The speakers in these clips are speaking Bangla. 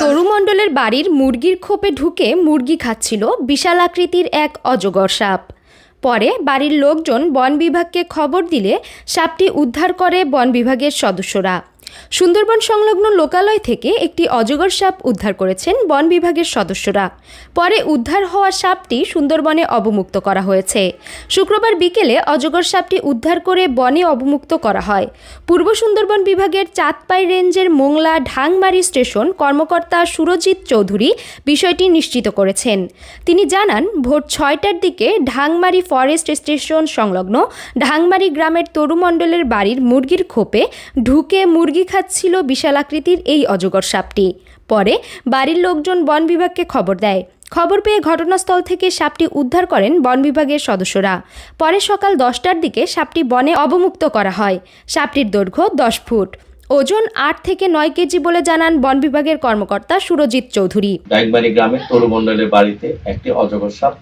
তরু মণ্ডলের বাড়ির মুরগির খোপে ঢুকে মুরগি খাচ্ছিল বিশাল আকৃতির এক অজগর সাপ। পরে বাড়ির লোকজন বন বিভাগকে খবর দিলে সাপটি উদ্ধার করে বন বিভাগের সদস্যরা। সুন্দরবন সংলগ্ন লোকালয় থেকে একটি অজগর সাপ উদ্ধার করেছেন বন বিভাগের সদস্যরা। পরে উদ্ধার হওয়া সাপটি সুন্দরবনে অবমুক্ত করা হয়েছে। শুক্রবার বিকেলে অজগর সাপটি উদ্ধার করে বনে অবমুক্ত করা হয়। পূর্ব সুন্দরবন বিভাগের চাঁদপাই রেঞ্জের মোংলা ঢাংমারি স্টেশন কর্মকর্তা সুরজিৎ চৌধুরী বিষয়টি নিশ্চিত করেছেন। তিনি জানান, ভোর ছয়টার দিকে ঢাংমারি ফরেস্ট স্টেশন সংলগ্ন ঢাংমারি গ্রামের তরুমণ্ডলের বাড়ির মুরগির খোপে ঢুকে মুরগি খাচ্ছিল বিশাল আকৃতির এই অজগর সাপটি। পরে বাড়ির লোকজন বন বিভাগকে খবর দেয়। খবর পেয়ে ঘটনাস্থল থেকে সাপটি উদ্ধার করেন বন বিভাগের সদস্যরা। পরে সকাল দশটার দিকে সাপটি বনে অবমুক্ত করা হয়। সাপটির দৈর্ঘ্য দশ ফুট। ওজন আট থেকে নয় কেজি বলে জানান বন বিভাগের কর্মকর্তা সুরজিৎ চৌধুরী। ডাইকবাড়ি গ্রামে তরুমণ্ডলের বাড়িতে একটি অজগর সাপ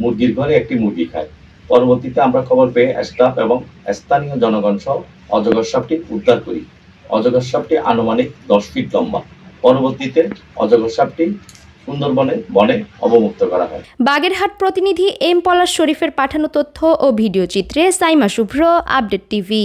মুরগির ঘরে একটি মুরগি খায়। পরবর্তীতে আমরা খবর পেয়ে স্টাফ এবং স্থানীয় জনগণ সহ অজগর সাপটি উদ্ধার করি। অজগর সাপটি আনুমানিক দশ ফিট লম্বা। পরবর্তীতে অজগর সাপটি সুন্দরবনে বনে অবমুক্ত করা হয়। বাগেরহাট প্রতিনিধি এম পলাশ শরীফের পাঠানো তথ্য ও ভিডিও চিত্রে সাইমা শুভ্র, আপডেট টিভি।